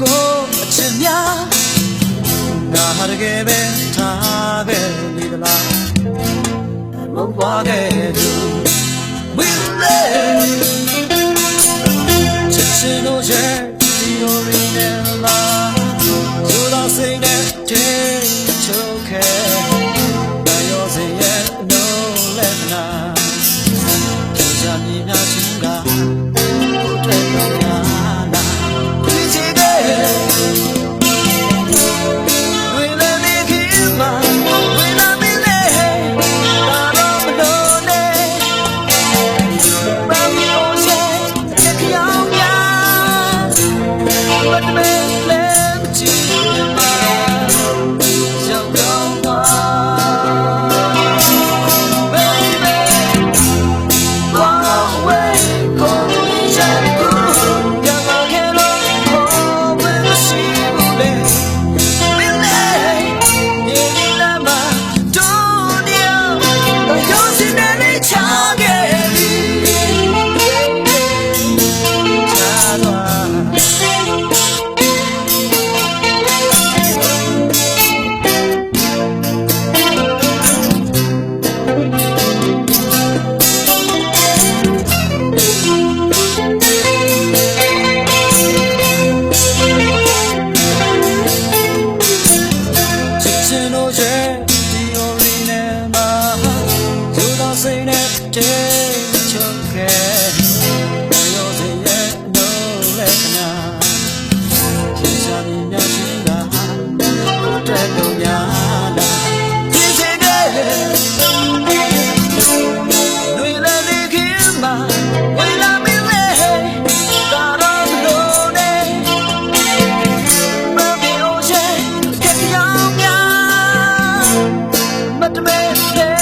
ကိုအချစ်များငါဟာတကယ်ပဲထားခဲ့နေသလားမဟုတ်ပါခဲ့သူ We live ချစ်ချင်လို့ရဲ့ဒီလိုရင်းနေလားသူတော်စိတ်နဲ့ Let me. but the best.